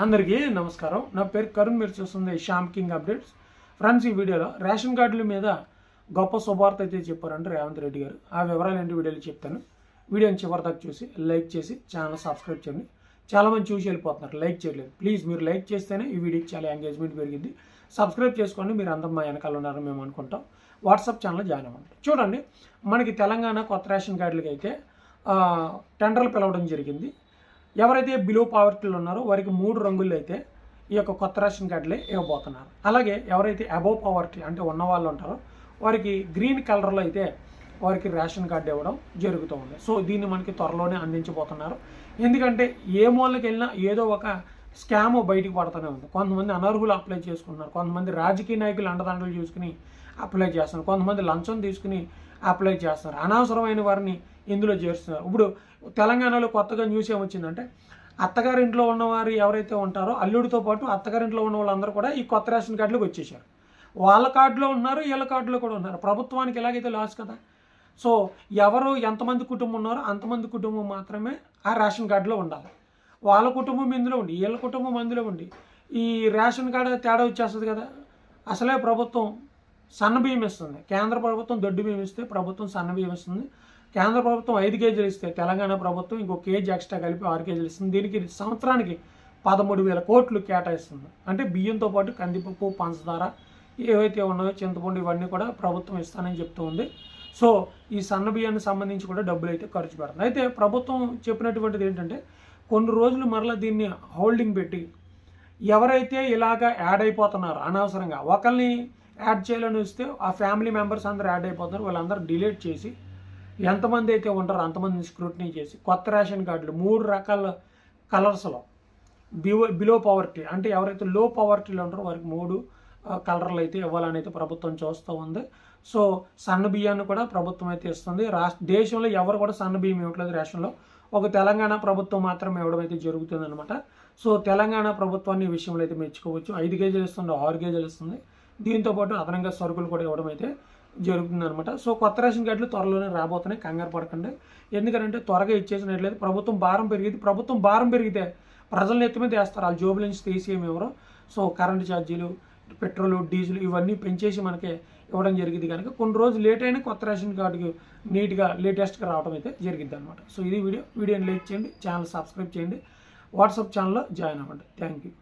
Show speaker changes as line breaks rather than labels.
అందరికీ నమస్కారం. నా పేరు కరుణ్ మీరు చూస్తుంది శ్యామ్ కింగ్ అప్డేట్స్. ఫ్రెండ్స్ ఈ వీడియోలో రేషన్ కార్డుల మీద గొప్ప శుభార్త అయితే చెప్పారంటే రేవంత్ రెడ్డి గారు. ఆ వివరాలు ఏంటి వీడియోలో చెప్తాను. వీడియోని చివరి దాకా చూసి లైక్ చేసి ఛానల్ సబ్స్క్రైబ్ చేయండి. చాలామంది చూసి వెళ్ళిపోతున్నారు. లైక్ చేయలేదు ప్లీజ్ మీరు లైక్ చేస్తేనే ఈ వీడియోకి చాలా ఎంగేజ్మెంట్ పెరిగింది. సబ్స్క్రైబ్ చేసుకోండి. మీరు అందరం మా వెనకాల ఉన్నారని మేము అనుకుంటాం. వాట్సాప్ ఛానల్ జాయిన్ అవ్వండి. చూడండి మనకి తెలంగాణ కొత్త రేషన్ కార్డులకి అయితే టెండర్లు పిలవడం జరిగింది. ఎవరైతే బిలో పావర్టీలో ఉన్నారో వారికి మూడు రంగుల్లో అయితే ఈ యొక్క కొత్త రేషన్ కార్డులే ఇవ్వబోతున్నారు. అలాగే ఎవరైతే అబోవ్ పావర్టీ అంటే ఉన్న వాళ్ళు ఉంటారో వారికి గ్రీన్ కలర్లో అయితే వారికి రేషన్ కార్డు ఇవ్వడం జరుగుతూ ఉంది. సో దీన్ని మనకి త్వరలోనే అందించబోతున్నారు. ఎందుకంటే ఏ మూలకి వెళ్ళినా ఏదో ఒక స్కామ్ బయటికి పడుతూనే ఉంది. కొంతమంది అనర్హులు అప్లై చేసుకుంటున్నారు. కొంతమంది రాజకీయ నాయకులు అండదండలు చూసుకుని అప్లై చేస్తున్నారు. కొంతమంది లంచం తీసుకుని అప్లై చేస్తున్నారు. అనవసరమైన వారిని ఇందులో చేరుస్తున్నారు. ఇప్పుడు తెలంగాణలో కొత్తగా న్యూస్ ఏమొచ్చిందంటే అత్తగారింట్లో ఉన్నవారు ఎవరైతే ఉంటారో అల్లుడితో పాటు అత్తగారింట్లో ఉన్న వాళ్ళందరూ కూడా ఈ కొత్త రేషన్ కార్డులోకి వచ్చేసారు వాళ్ళ కార్డులో ఉన్నారు వీళ్ళ కార్డులో కూడా ఉన్నారు. ప్రభుత్వానికి ఎలాగైతే లాస్ కదా? సో ఎవరు ఎంతమంది కుటుంబం ఉన్నారో అంతమంది కుటుంబం మాత్రమే ఆ రేషన్ కార్డులో ఉండాలి. వాళ్ళ కుటుంబం ఇందులో ఉండి వీళ్ళ కుటుంబం అందులో ఉండి ఈ రేషన్ కార్డు తేడా వచ్చేస్తుంది కదా? అసలే ప్రభుత్వం సన్న బియ్యం ఇస్తుంది. కేంద్ర ప్రభుత్వం దొడ్డు బియ్యం ఇస్తే ప్రభుత్వం సన్న బియ్యం ఇస్తుంది. కేంద్ర ప్రభుత్వం ఐదు కేజీలు ఇస్తే తెలంగాణ ప్రభుత్వం ఇంకో కేజీ ఎక్స్ట్రా కలిపి ఆరు కేజీలు ఇస్తుంది. దీనికి సంవత్సరానికి పదమూడు వేల కోట్లు కేటాయిస్తుంది. అంటే బియ్యంతో పాటు కందిపప్పు పంచదార ఏవైతే ఉన్నాయో చింతపండు ఇవన్నీ కూడా ప్రభుత్వం ఇస్తానని చెప్తూ ఉంది. సో ఈ సన్న బియ్యానికి సంబంధించి కూడా డబ్బులు అయితే ఖర్చు పెడుతుంది. అయితే ప్రభుత్వం చెప్పినటువంటిది ఏంటంటే కొన్ని రోజులు మరలా దీన్ని హోల్డింగ్ పెట్టి ఎవరైతే ఇలాగ యాడ్ అయిపోతున్నారో అనవసరంగా ఒకరిని యాడ్ చేయాలని వస్తే ఆ ఫ్యామిలీ మెంబర్స్ అందరూ యాడ్ అయిపోతున్నారు. వాళ్ళందరూ డిలీట్ చేసి ఎంతమంది అయితే ఉంటారో అంతమందిని స్క్రూటినీ చేసి కొత్త రేషన్ కార్డులు మూడు రకాల కలర్స్లో బిలో బిలో పవర్టీ అంటే ఎవరైతే లో పవర్టీలో ఉంటారో వారికి మూడు కలర్లు అయితే ఇవ్వాలని అయితే ప్రభుత్వం చూస్తూ ఉంది. సో సన్న బియ్యాన్ని కూడా ప్రభుత్వం అయితే ఇస్తుంది. రాష్ట్ర దేశంలో ఎవరు కూడా సన్న బియ్యం ఇవ్వట్లేదు రేషన్లో. ఒక తెలంగాణ ప్రభుత్వం మాత్రం ఇవ్వడం అయితే జరుగుతుంది అనమాట సో తెలంగాణ ప్రభుత్వాన్ని ఈ విషయంలో అయితే మెచ్చుకోవచ్చు. ఐదు కేజీలు ఇస్తుంది ఆరు కేజీలు ఇస్తుంది. దీంతో పాటు అదనంగా సరుకులు కూడా ఇవ్వడం అయితే జరుగుతుంది అనమాట సో కొత్త రేషన్ కార్డులు త్వరలోనే రాబోతున్నాయి. కంగారు పడకండి. ఎందుకంటే త్వరగా ఇచ్చేసినట్లయితే ప్రభుత్వం భారం పెరిగింది ప్రభుత్వం భారం పెరిగితే ప్రజలను ఎత్తి మీద వేస్తారు. వాళ్ళు జోబుల నుంచి తీసేయం ఎవరు. సో కరెంటు ఛార్జీలు పెట్రోల్ డీజిల్ ఇవన్నీ పెంచేసి మనకి ఇవ్వడం జరిగింది కనుక కొన్ని రోజులు లేట్ అయినా కొత్త రేషన్ కార్డుకి నీట్గా లేటెస్ట్గా రావడం అయితే జరిగింది అనమాట సో ఇది వీడియో. వీడియోని లైక్ చేయండి. ఛానల్ సబ్స్క్రైబ్ చేయండి. వాట్సాప్ ఛానల్లో జాయిన్ అవ్వండి. Thank you.